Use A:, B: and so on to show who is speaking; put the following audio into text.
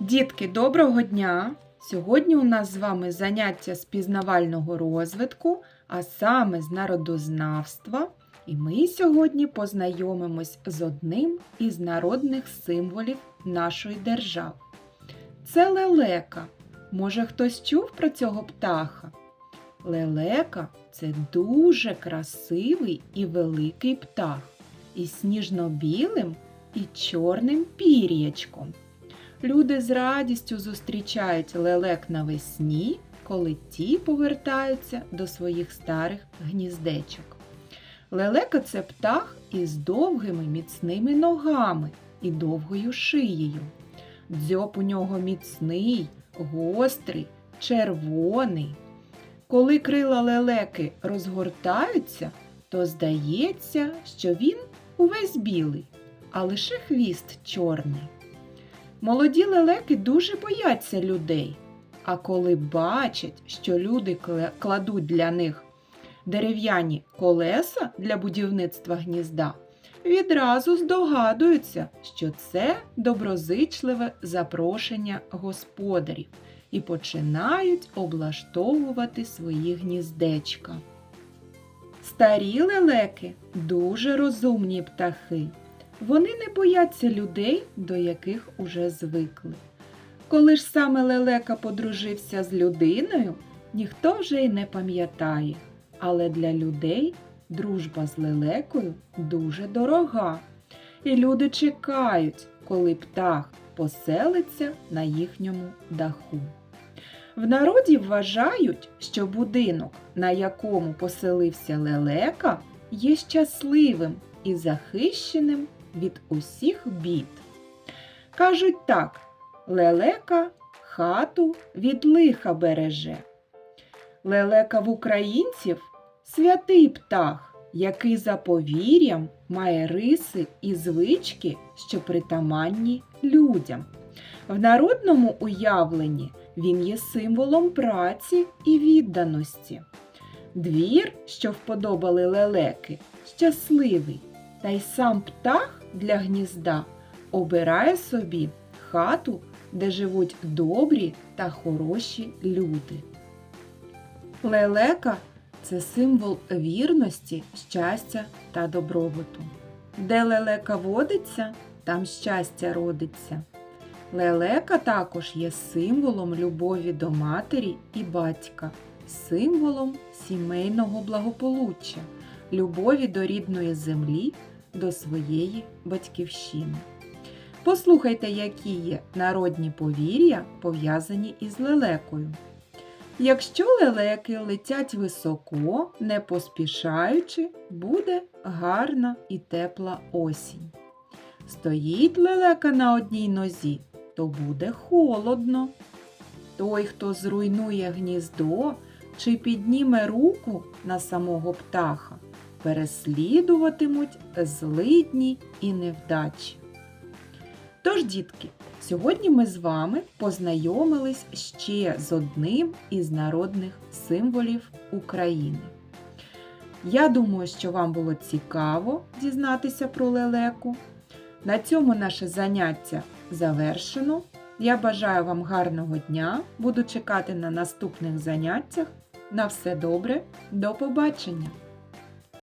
A: Дітки, доброго дня! Сьогодні у нас з вами заняття з пізнавального розвитку, а саме з народознавства. І ми сьогодні познайомимось з одним із народних символів нашої держави. Це лелека. Може, хтось чув про цього птаха? Лелека це дуже красивий і великий птах із сніжно-білим і чорним пір'ячком. Люди з радістю зустрічають лелек навесні, коли ті повертаються до своїх старих гніздечок. Лелека це птах із довгими міцними ногами і довгою шиєю. Дзьоб у нього міцний, гострий, червоний. Коли крила лелеки розгортаються, то здається, що він увесь білий, а лише хвіст чорний. Молоді лелеки дуже бояться людей, а коли бачать, що люди кладуть для них дерев'яні колеса для будівництва гнізда, відразу здогадуються, що це доброзичливе запрошення господарів і починають облаштовувати свої гніздечка. Старі лелеки дуже розумні птахи. Вони не бояться людей, до яких уже звикли. Коли ж саме лелека подружився з людиною, ніхто вже й не пам'ятає, але для людей дружба з лелекою дуже дорога. І люди чекають, коли птах поселиться на їхньому даху. В народі вважають, що будинок, на якому поселився лелека, є щасливим і захищеним від усіх бід. Кажуть так: лелека хату від лиха береже. Лелека в українців святий птах, який за повір'ям має риси і звички, що притаманні людям. В народному уявленні він є символом праці і відданості. Двір, що вподобали лелеки, щасливий, та й сам птах для гнізда обирає собі хату, де живуть добрі та хороші люди. Лелека це символ вірності, щастя та добробуту. Де лелека водиться, там щастя родиться. Лелека також є символом любові до матері і батька, символом сімейного благополуччя, любові до рідної землі, до своєї батьківщини. Послухайте, які є народні повір'я, пов'язані із лелекою. Якщо лелеки летять високо, не поспішаючи, буде гарна і тепла осінь. Стоїть лелека на одній нозі, то буде холодно. Той, хто зруйнує гніздо чи підніме руку на самого птаха, переслідуватимуть злидні і невдачі. Тож, дітки, сьогодні ми з вами познайомились ще з одним із народних символів України. Я думаю, що вам було цікаво дізнатися про лелеку. На цьому наше заняття завершено. Я бажаю вам гарного дня. Буду чекати на наступних заняттях. На все добре, до побачення!